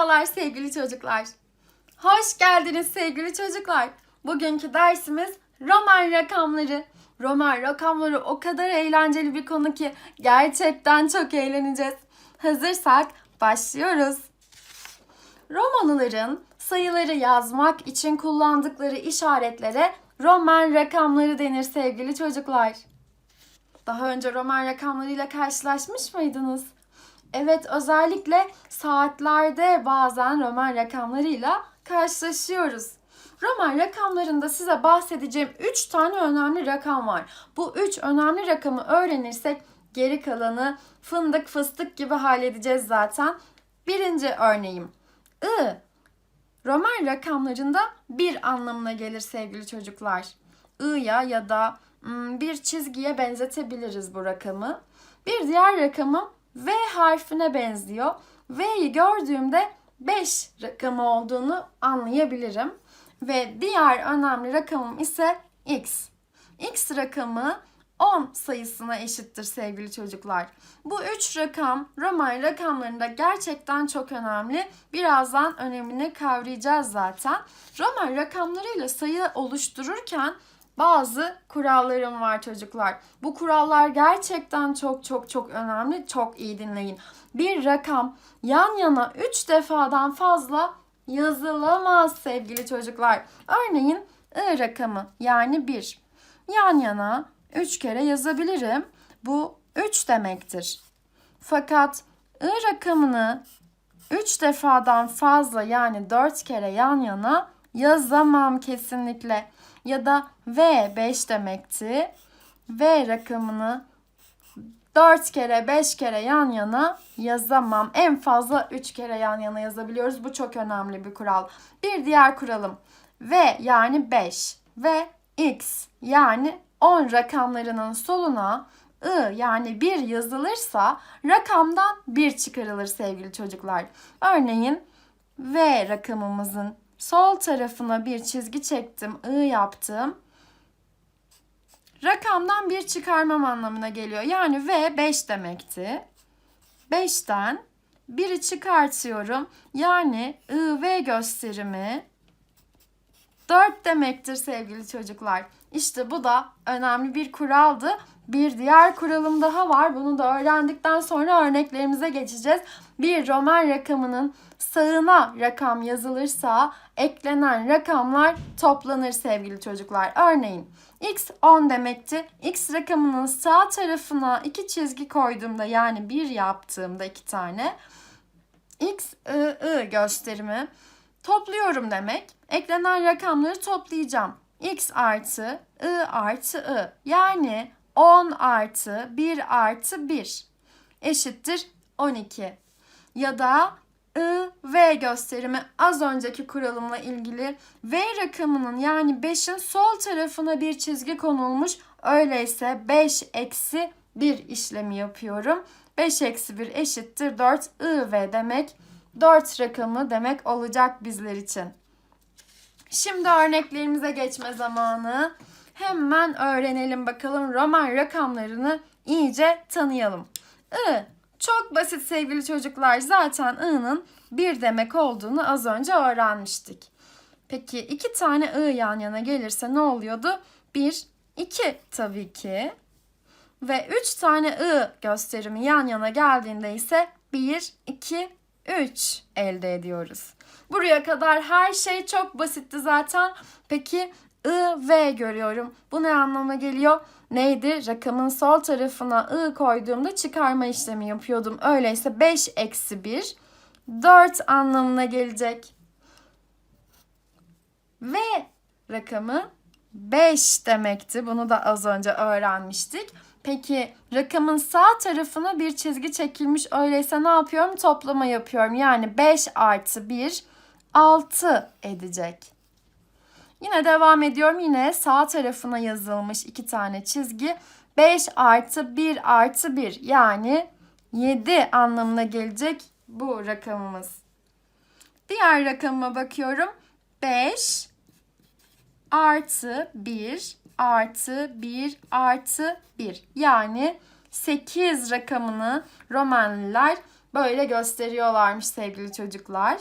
Merhabalar sevgili çocuklar. Hoş geldiniz sevgili çocuklar. Bugünkü dersimiz Roman rakamları. Roman rakamları o kadar eğlenceli bir konu ki gerçekten çok eğleneceğiz. Hazırsak başlıyoruz. Romalıların sayıları yazmak için kullandıkları işaretlere Roman rakamları denir sevgili çocuklar. Daha önce Roman rakamlarıyla karşılaşmış mıydınız? Evet özellikle saatlerde bazen Roman rakamlarıyla karşılaşıyoruz. Roman rakamlarında size bahsedeceğim 3 tane önemli rakam var. Bu 3 önemli rakamı öğrenirsek geri kalanı fındık fıstık gibi halledeceğiz zaten. Birinci örneğim. I. Roman rakamlarında bir anlamına gelir sevgili çocuklar. I'ya ya da hmm, bir çizgiye benzetebiliriz bu rakamı. Bir diğer rakamım V harfine benziyor. V'yi gördüğümde 5 rakamı olduğunu anlayabilirim. Ve diğer önemli rakamım ise X. X rakamı 10 sayısına eşittir sevgili çocuklar. Bu üç rakam Roman rakamlarında gerçekten çok önemli. Birazdan önemini kavrayacağız zaten. Roman rakamlarıyla sayı oluştururken bazı kurallarım var çocuklar. Bu kurallar gerçekten çok çok çok önemli. Çok iyi dinleyin. Bir rakam yan yana 3 defadan fazla yazılamaz sevgili çocuklar. Örneğin I rakamı yani 1. Yan yana 3 kere yazabilirim. Bu 3 demektir. Fakat I rakamını 3 defadan fazla yani 4 kere yan yana yazamam kesinlikle. Ya da V 5 demekti. V rakamını 4 kere 5 kere yan yana yazamam. En fazla 3 kere yan yana yazabiliyoruz. Bu çok önemli bir kural. Bir diğer kuralım. V yani 5 ve X yani 10 rakamlarının soluna I yani 1 yazılırsa rakamdan 1 çıkarılır sevgili çocuklar. Örneğin V rakamımızın sol tarafına bir çizgi çektim, I yaptım. Rakamdan bir çıkarmam anlamına geliyor. Yani V 5 demekti. 5'ten 1'i çıkartıyorum. Yani I V gösterimi 4 demektir sevgili çocuklar. İşte bu da önemli bir kuraldı. Bir diğer kuralım daha var. Bunu da öğrendikten sonra örneklerimize geçeceğiz. Bir Roman rakamının sağına rakam yazılırsa eklenen rakamlar toplanır sevgili çocuklar. Örneğin x 10 demekti. x rakamının sağ tarafına iki çizgi koyduğumda yani bir yaptığımda iki tane x i, i gösterimi topluyorum demek. Eklenen rakamları toplayacağım. X artı i artı i yani 10 artı 1 artı 1 eşittir 12. Ya da I, V gösterimi az önceki kuralımla ilgili V rakamının yani 5'in sol tarafına bir çizgi konulmuş. Öyleyse 5 eksi 1 işlemi yapıyorum. 5 eksi 1 eşittir 4 I, V demek. 4 rakamı demek olacak bizler için. Şimdi örneklerimize geçme zamanı. Hemen öğrenelim bakalım Roman rakamlarını iyice tanıyalım. I çok basit sevgili çocuklar. Zaten I'nın bir demek olduğunu az önce öğrenmiştik. Peki iki tane I yan yana gelirse ne oluyordu? Bir, iki tabii ki. Ve üç tane I gösterimi yan yana geldiğinde ise bir, iki, üç elde ediyoruz. Buraya kadar her şey çok basitti zaten. Peki I, V görüyorum. Bu ne anlama geliyor? Neydi? Rakamın sol tarafına I koyduğumda çıkarma işlemi yapıyordum. Öyleyse 5 eksi 1 4 anlamına gelecek. V rakamı 5 demekti. Bunu da az önce öğrenmiştik. Peki rakamın sağ tarafına bir çizgi çekilmiş. Öyleyse ne yapıyorum? Toplama yapıyorum. Yani 5 artı 1 6 edecek. Yine devam ediyorum. Yine sağ tarafına yazılmış iki tane çizgi. 5 artı 1 artı 1 yani 7 anlamına gelecek bu rakamımız. Diğer rakamıma bakıyorum. 5 artı 1 artı 1 artı 1 yani 8 rakamını Romanlılar böyle gösteriyorlarmış sevgili çocuklar.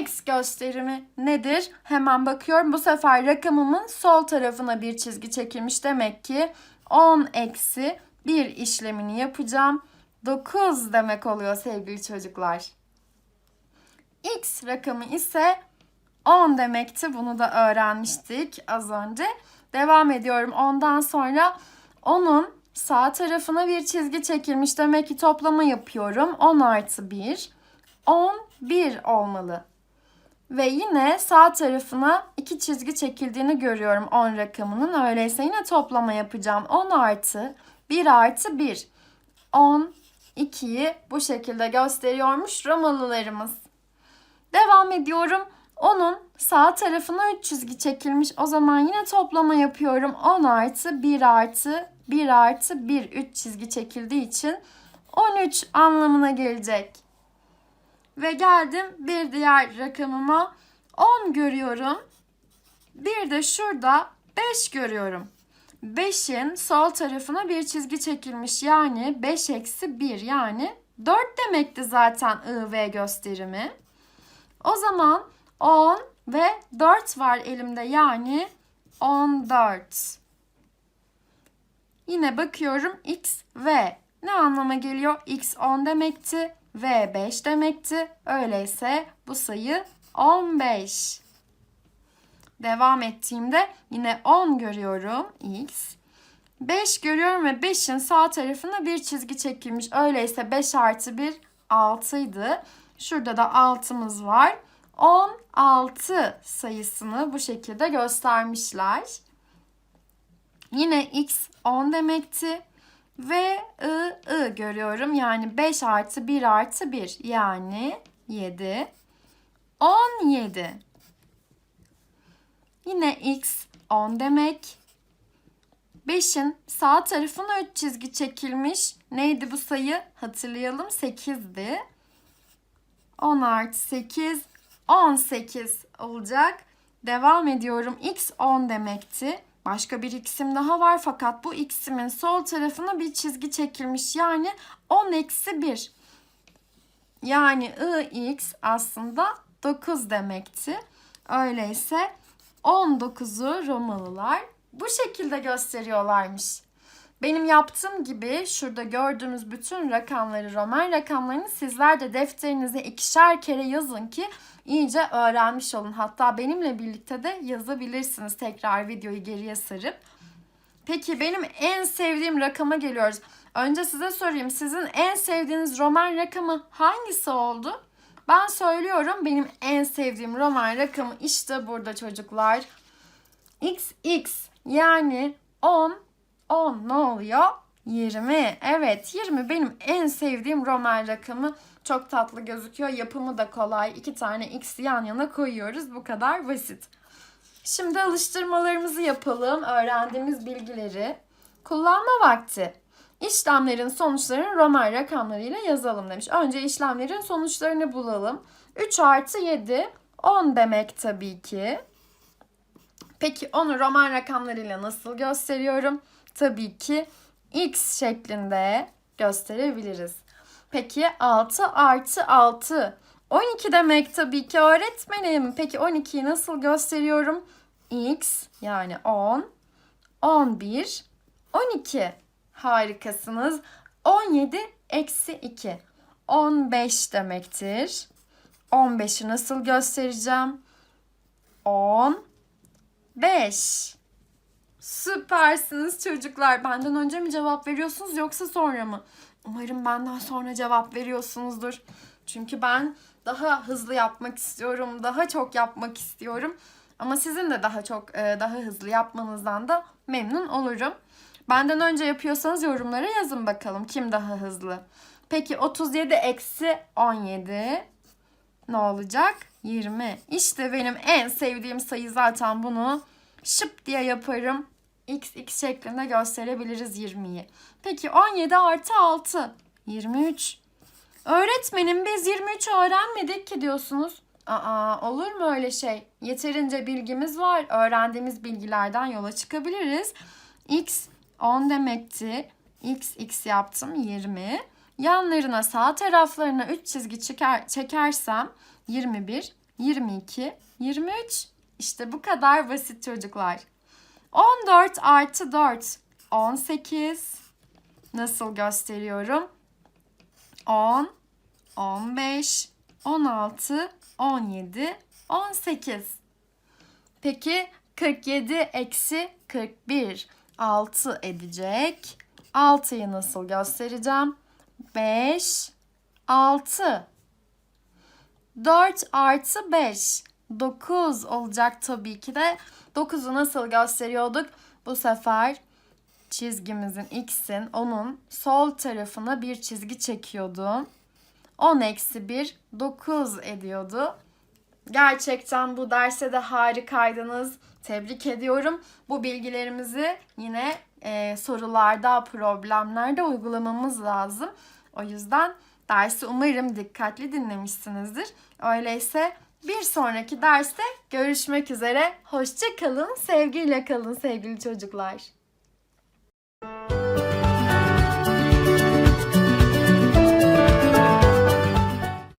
İx gösterimi nedir? Hemen bakıyorum. Bu sefer rakamımın sol tarafına bir çizgi çekilmiş. Demek ki 10 eksi 1 işlemini yapacağım. 9 demek oluyor sevgili çocuklar. X rakamı ise 10 demekti. Bunu da öğrenmiştik az önce. Devam ediyorum. Ondan sonra onun sağ tarafına bir çizgi çekilmiş. Demek ki toplama yapıyorum. 10 artı 1. 10, 1 olmalı. Ve yine sağ tarafına iki çizgi çekildiğini görüyorum 10 rakamının. Öyleyse yine toplama yapacağım. 10 artı 1 artı 1. 10, 2'yi bu şekilde gösteriyormuş Romalılarımız. Devam ediyorum. Onun sağ tarafına 3 çizgi çekilmiş. O zaman yine toplama yapıyorum. 10 artı 1 artı 1 artı 1 3 çizgi çekildiği için 13 anlamına gelecek. Ve geldim bir diğer rakamıma 10 görüyorum. Bir de şurada 5 görüyorum. 5'in sol tarafına bir çizgi çekilmiş. Yani 5 eksi 1 yani 4 demekti zaten I V gösterimi. O zaman 10 ve 4 var elimde yani 14. Yine bakıyorum x v ne anlama geliyor? x 10 demekti, v 5 demekti. Öyleyse bu sayı 15. Devam ettiğimde yine 10 görüyorum x. 5 görüyorum ve 5'in sağ tarafına bir çizgi çekilmiş. Öyleyse 5 artı 1 6 idi. Şurada da 6'mız var. 16 sayısını bu şekilde göstermişler. Yine x 10 demekti. Ve I, I görüyorum. Yani 5 artı 1 artı 1 yani 7. 17. Yine x 10 demek. 5'in sağ tarafına 3 çizgi çekilmiş. Neydi bu sayı? Hatırlayalım 8'di. 10 artı 8 18 olacak. Devam ediyorum. X 10 demekti. Başka bir x'im daha var fakat bu x'imin sol tarafına bir çizgi çekilmiş. Yani 10 eksi 1. Yani ix aslında 9 demekti. Öyleyse 19'u Romalılar bu şekilde gösteriyorlarmış. Benim yaptığım gibi şurada gördüğünüz bütün rakamları, Roman rakamlarını sizler de defterinize ikişer kere yazın ki iyice öğrenmiş olun. Hatta benimle birlikte de yazabilirsiniz tekrar videoyu geriye sarıp. Peki benim en sevdiğim rakama geliyoruz. Önce size sorayım. Sizin en sevdiğiniz roman rakamı hangisi oldu? Ben söylüyorum benim en sevdiğim roman rakamı işte burada çocuklar. XX yani 10 10 ne oluyor? 20. Evet 20 benim en sevdiğim roman rakamı. Çok tatlı gözüküyor. Yapımı da kolay. İki tane x yan yana koyuyoruz. Bu kadar basit. Şimdi alıştırmalarımızı yapalım. Öğrendiğimiz bilgileri. Kullanma vakti. İşlemlerin sonuçlarını roman rakamlarıyla yazalım demiş. Önce işlemlerin sonuçlarını bulalım. 3 artı 7 10 demek tabii ki. Peki onu roman rakamlarıyla nasıl gösteriyorum? Tabii ki x şeklinde gösterebiliriz. Peki 6 artı 6. 12 demek tabii ki öğretmenim. Peki 12'yi nasıl gösteriyorum? x yani 10, 11, 12. Harikasınız. 17 eksi 2. 15 demektir. 15'i nasıl göstereceğim? 10, 5. Süpersiniz çocuklar. Benden önce mi cevap veriyorsunuz yoksa sonra mı? Umarım benden sonra cevap veriyorsunuzdur. Çünkü ben daha hızlı yapmak istiyorum, daha çok yapmak istiyorum. Ama sizin de daha çok e, daha hızlı yapmanızdan da memnun olurum. Benden önce yapıyorsanız yorumlara yazın bakalım kim daha hızlı. Peki 37 eksi 17 ne olacak? 20. İşte benim en sevdiğim sayı zaten bunu şıp diye yaparım. X, X şeklinde gösterebiliriz 20'yi. Peki 17 artı 6. 23. Öğretmenim biz 23 öğrenmedik ki diyorsunuz. Aa olur mu öyle şey? Yeterince bilgimiz var. Öğrendiğimiz bilgilerden yola çıkabiliriz. X 10 demekti. X X yaptım 20. Yanlarına sağ taraflarına 3 çizgi çeker, çekersem 21, 22, 23. İşte bu kadar basit çocuklar. 14 artı 4, 18. Nasıl gösteriyorum? 10, 15, 16, 17, 18. Peki 47 eksi 41 6 edecek. 6'yı nasıl göstereceğim? 5, 6. 4 artı 5. 9 olacak tabii ki de. 9'u nasıl gösteriyorduk? Bu sefer çizgimizin x'in onun sol tarafına bir çizgi çekiyordum. 10 eksi 1 9 ediyordu. Gerçekten bu derse de harikaydınız. Tebrik ediyorum. Bu bilgilerimizi yine e, sorularda, problemlerde uygulamamız lazım. O yüzden dersi umarım dikkatli dinlemişsinizdir. Öyleyse bir sonraki derste görüşmek üzere. Hoşça kalın, sevgiyle kalın sevgili çocuklar.